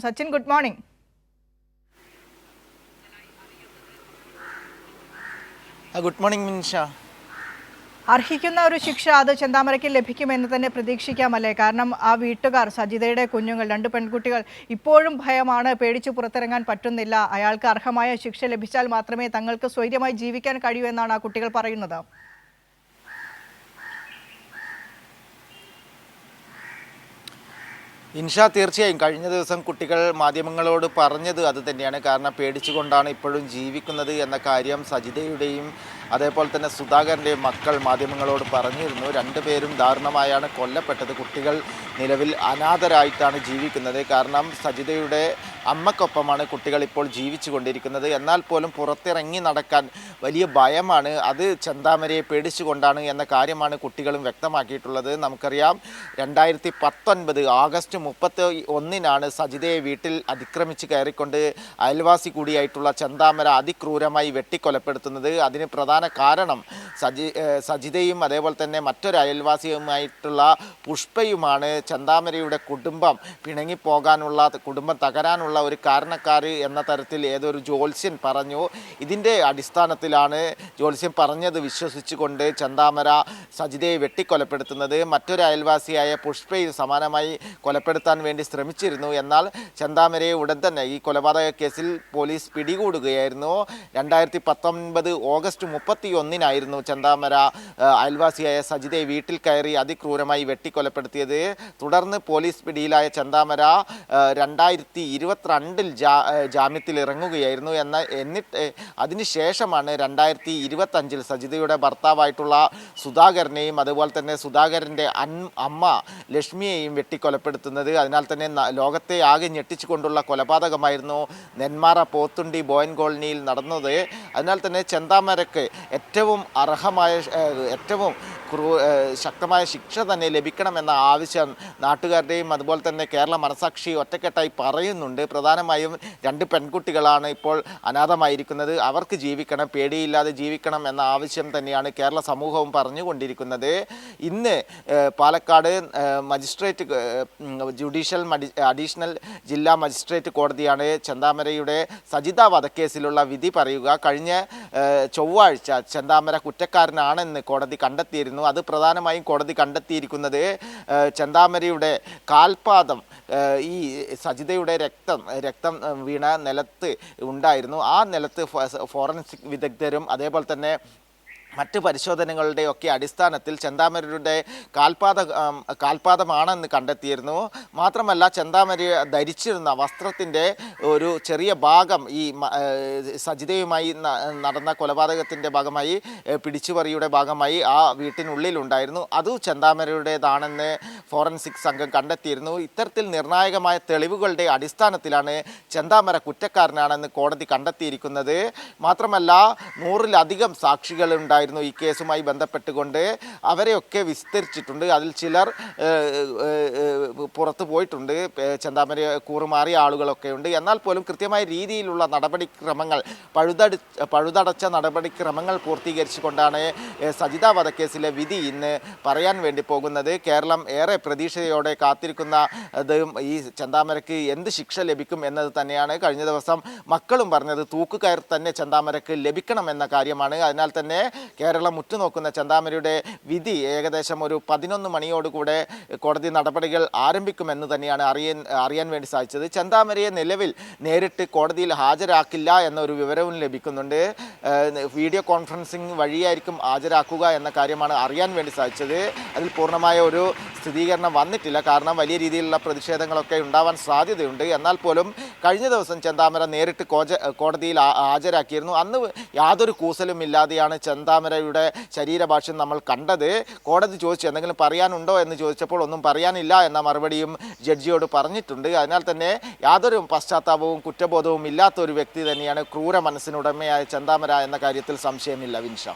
Sachin good morning. Good morning Minsha. അർഹിക്കുന്ന ഒരു ശിക്ഷ അത് ചെന്താമരയ്ക്ക് ലഭിക്കുമെന്ന് തന്നെ പ്രതീക്ഷിക്കാമല്ലേ? കാരണം ആ വീട്ടുകാർ സജിതയുടെ കുഞ്ഞുങ്ങൾ രണ്ട് പെൺകുട്ടികൾ ഇപ്പോഴും ഭയമാണ്. പേടിച്ചു പുറത്തിറങ്ങാൻ പറ്റുന്നില്ല. അയാൾക്ക് അർഹമായ ശിക്ഷ ലഭിച്ചാൽ മാത്രമേ തങ്ങൾക്ക് സ്വൈര്യമായി ജീവിക്കാൻ കഴിയൂ എന്നാണ് ആ കുട്ടികൾ പറയുന്നത്. ഇൻഷ തീർച്ചയായും കഴിഞ്ഞ ദിവസം കുട്ടികൾ മാധ്യമങ്ങളോട് പറഞ്ഞത് അത് തന്നെയാണ്. കാരണം പേടിച്ചുകൊണ്ടാണ് ഇപ്പോഴും ജീവിക്കുന്നത് എന്ന കാര്യം സജിതയുടെയും അതേപോലെ തന്നെ സുധാകരന്റെയും മക്കൾ മാധ്യമങ്ങളോട് പറഞ്ഞിരുന്നു. രണ്ടുപേരും ദാരുണമായാണ് കൊല്ലപ്പെട്ടത്. കുട്ടികൾ നിലവിൽ അനാഥരായിട്ടാണ് ജീവിക്കുന്നത്. കാരണം സജിതയുടെ അമ്മക്കൊപ്പമാണ് കുട്ടികൾ ഇപ്പോൾ ജീവിച്ചു കൊണ്ടിരിക്കുന്നത് എന്നാൽ പോലും പുറത്തിറങ്ങി നടക്കാൻ വലിയ ഭയമാണ്. അത് ചന്താമരയെ പേടിച്ചുകൊണ്ടാണ് എന്ന കാര്യമാണ് കുട്ടികളും വ്യക്തമാക്കിയിട്ടുള്ളത്. നമുക്കറിയാം രണ്ടായിരത്തി പത്തൊൻപത് ആഗസ്റ്റ് മുപ്പത്തി ഒന്നിനാണ് സജിതയെ വീട്ടിൽ അതിക്രമിച്ച് കയറിക്കൊണ്ട് അയൽവാസി കൂടിയായിട്ടുള്ള ചന്താമര അതിക്രൂരമായി വെട്ടിക്കൊലപ്പെടുത്തുന്നത്. അതിന് പ്രധാന കാരണം സജി സജിതയും അതേപോലെ തന്നെ മറ്റൊരു അയൽവാസിയുമായിട്ടുള്ള പുഷ്പയുമാണ്. ചന്താമരയുടെ കുടുംബം പിണങ്ങിപ്പോകാനുള്ള കുടുംബം തകരാനുള്ള ഒരു കാരണക്കാർ എന്ന തരത്തിൽ ഏതൊരു ജ്യോത്സ്യൻ പറഞ്ഞു. ഇതിന്റെ അടിസ്ഥാനത്തിലാണ് ജ്യോത്സ്യൻ പറഞ്ഞത് വിശ്വസിച്ചുകൊണ്ട് ചന്താമര സജിതയെ വെട്ടിക്കൊലപ്പെടുത്തുന്നത്. മറ്റൊരു അയൽവാസിയായ പുഷ്പയിൽ സമാനമായി കൊലപ്പെടുത്താൻ വേണ്ടി ശ്രമിച്ചിരുന്നു. എന്നാൽ ചന്താമരയെ ഉടൻ തന്നെ ഈ കൊലപാതക കേസിൽ പോലീസ് പിടികൂടുകയായിരുന്നു. രണ്ടായിരത്തി പത്തൊൻപത് ഓഗസ്റ്റ് മുപ്പത്തി ഒന്നിനായിരുന്നു ചന്താമര അയൽവാസിയായ സജിതയെ വീട്ടിൽ കയറി അതിക്രൂരമായി വെട്ടിക്കൊലപ്പെടുത്തിയത്. തുടർന്ന് പോലീസ് പിടിയിലായ ചന്താമര രണ്ടായിരത്തി ജാ ജാമ്യത്തിൽ ഇറങ്ങുകയായിരുന്നു എന്ന എന്നിട്ട് അതിനുശേഷമാണ് രണ്ടായിരത്തി ഇരുപത്തഞ്ചിൽ സജിതയുടെ ഭർത്താവായിട്ടുള്ള സുധാകരനെയും അതുപോലെ തന്നെ സുധാകരന്റെ അമ്മ ലക്ഷ്മിയെയും വെട്ടിക്കൊലപ്പെടുത്തുന്നത്. അതിനാൽ തന്നെ ലോകത്തെ ആകെ ഞെട്ടിച്ചുകൊണ്ടുള്ള കൊലപാതകമായിരുന്നു നെന്മാറ പോത്തുണ്ടി ബോയൻ കോളനിയിൽ നടന്നത്. അതിനാൽ തന്നെ ചെന്താമരക്ക് ഏറ്റവും അർഹമായ ഏറ്റവും ക്രൂ ശക്തമായ ശിക്ഷ തന്നെ ലഭിക്കണമെന്ന ആവശ്യം നാട്ടുകാരുടെയും അതുപോലെ തന്നെ കേരള മനസാക്ഷി ഒറ്റക്കെട്ടായി പറയുന്നുണ്ട്. പ്രധാനമായും രണ്ട് പെൺകുട്ടികളാണ് ഇപ്പോൾ അനാഥമായിരിക്കുന്നത്. അവർക്ക് ജീവിക്കണം പേടിയില്ലാതെ ജീവിക്കണം എന്ന ആവശ്യം തന്നെയാണ് കേരള സമൂഹവും പറഞ്ഞുകൊണ്ടിരിക്കുന്നത്. ഇന്ന് പാലക്കാട് മജിസ്ട്രേറ്റ് ജുഡീഷ്യൽ അഡീഷണൽ ജില്ലാ മജിസ്ട്രേറ്റ് കോടതിയാണ് ചെന്താമരയുടെ സജിത വധക്കേസിലുള്ള വിധി പറയുക. കഴിഞ്ഞ ചൊവ്വാഴ്ച ചെന്താമര കുറ്റക്കാരനാണെന്ന് കോടതി കണ്ടെത്തിയിരുന്നു. അത് പ്രധാനമായും കോടതി കണ്ടെത്തിയിരിക്കുന്നത് ചെന്താമരയുടെ കാൽപാദം ഈ സജിതയുടെ രക്തം രക്തം വീണ നിലത്ത് ഉണ്ടായിരുന്നു. ആ നിലത്ത് ഫോറൻസിക് വിദഗ്ധരും അതേപോലെ തന്നെ മറ്റ് പരിശോധനകളുടെയൊക്കെ അടിസ്ഥാനത്തിൽ ചെന്താമരയുടെ കാൽപാത കാൽപാദമാണെന്ന് കണ്ടെത്തിയിരുന്നു. മാത്രമല്ല ചെന്താമര ധരിച്ചിരുന്ന വസ്ത്രത്തിന്റെ ഒരു ചെറിയ ഭാഗം ഈ സജിതയുമായി നടന്ന കൊലപാതകത്തിന്റെ ഭാഗമായി പിടിച്ചുപറിയുടെ ഭാഗമായി ആ വീട്ടിനുള്ളിലുണ്ടായിരുന്നു. അതും ചെന്താമരയുടേതാണെന്ന് ഫോറൻസിക് സംഘം കണ്ടെത്തിയിരുന്നു. ഇത്തരത്തിൽ നിർണായകമായ തെളിവുകളുടെ അടിസ്ഥാനത്തിലാണ് ചെന്താമര കുറ്റക്കാരനാണെന്ന് കോടതി കണ്ടെത്തിയിരിക്കുന്നത്. മാത്രമല്ല നൂറിലധികം സാക്ഷികളുണ്ടായിരുന്നു ഈ കേസുമായി ബന്ധപ്പെട്ടുകൊണ്ട്. അവരെയൊക്കെ വിസ്തരിച്ചിട്ടുണ്ട്. അതിൽ ചിലർ പുറത്തു പോയിട്ടുണ്ട്. ചെന്താമര കൂറുമാറിയ ആളുകളൊക്കെ ഉണ്ട്. എന്നാൽ പോലും കൃത്യമായ രീതിയിലുള്ള നടപടിക്രമങ്ങൾ പഴുതടി പഴുതടച്ച നടപടിക്രമങ്ങൾ പൂർത്തീകരിച്ചുകൊണ്ടാണ് സജിതാ വധക്കേസിലെ വിധി ഇന്ന് പറയാൻ വേണ്ടി പോകുന്നത്. കേരളം ഏറെ പ്രതീക്ഷയോടെ കാത്തിരിക്കുന്ന ഈ ചെന്താമരക്ക് എന്ത് ശിക്ഷ ലഭിക്കും എന്നത് തന്നെയാണ്. കഴിഞ്ഞ ദിവസം മക്കളും പറഞ്ഞത് തൂക്കുകയർ തന്നെ ചെന്താമരയ്ക്ക് ലഭിക്കണം എന്ന കാര്യമാണ്. അതിനാൽ തന്നെ കേരളം ഉറ്റുനോക്കുന്ന ചന്താമരിയുടെ വിധി ഏകദേശം ഒരു പതിനൊന്ന് മണിയോടുകൂടെ കോടതി നടപടികൾ ആരംഭിക്കുമെന്ന് തന്നെയാണ് അറിയാൻ അറിയാൻ വേണ്ടി സാധിച്ചത്. ചന്താമരിയെ നിലവിൽ നേരിട്ട് കോടതിയിൽ ഹാജരാക്കില്ല എന്നൊരു വിവരവും ലഭിക്കുന്നുണ്ട്. വീഡിയോ കോൺഫറൻസിംഗ് വഴിയായിരിക്കും ഹാജരാക്കുക എന്ന കാര്യമാണ് അറിയാൻ വേണ്ടി സാധിച്ചത്. അതിൽ പൂർണമായ ഒരു സ്ഥിരീകരണം വന്നിട്ടില്ല. കാരണം വലിയ രീതിയിലുള്ള പ്രതിഷേധങ്ങളൊക്കെ ഉണ്ടാവാൻ സാധ്യതയുണ്ട്. എന്നാൽ പോലും കഴിഞ്ഞ ദിവസം ചെന്താമര നേരിട്ട് കോജ കോടതിയിൽ ഹാജരാക്കിയിരുന്നു. അന്ന് യാതൊരു കൂസലും ഇല്ലാതെയാണ് ചെന്താമരയുടെ ശരീരഭാഷ്യം നമ്മൾ കണ്ടത്. കോടതി ചോദിച്ചു എന്തെങ്കിലും പറയാനുണ്ടോ എന്ന് ചോദിച്ചപ്പോൾ ഒന്നും പറയാനില്ല എന്ന മറുപടിയും ജഡ്ജിയോട് പറഞ്ഞിട്ടുണ്ട്. അതിനാൽ തന്നെ യാതൊരു പശ്ചാത്താപവും കുറ്റബോധവും ഇല്ലാത്ത ഒരു വ്യക്തി തന്നെയാണ് ക്രൂര മനസ്സിനുടമയായ ചെന്താമര എന്ന കാര്യത്തിൽ സംശയമില്ല വിൻഷ.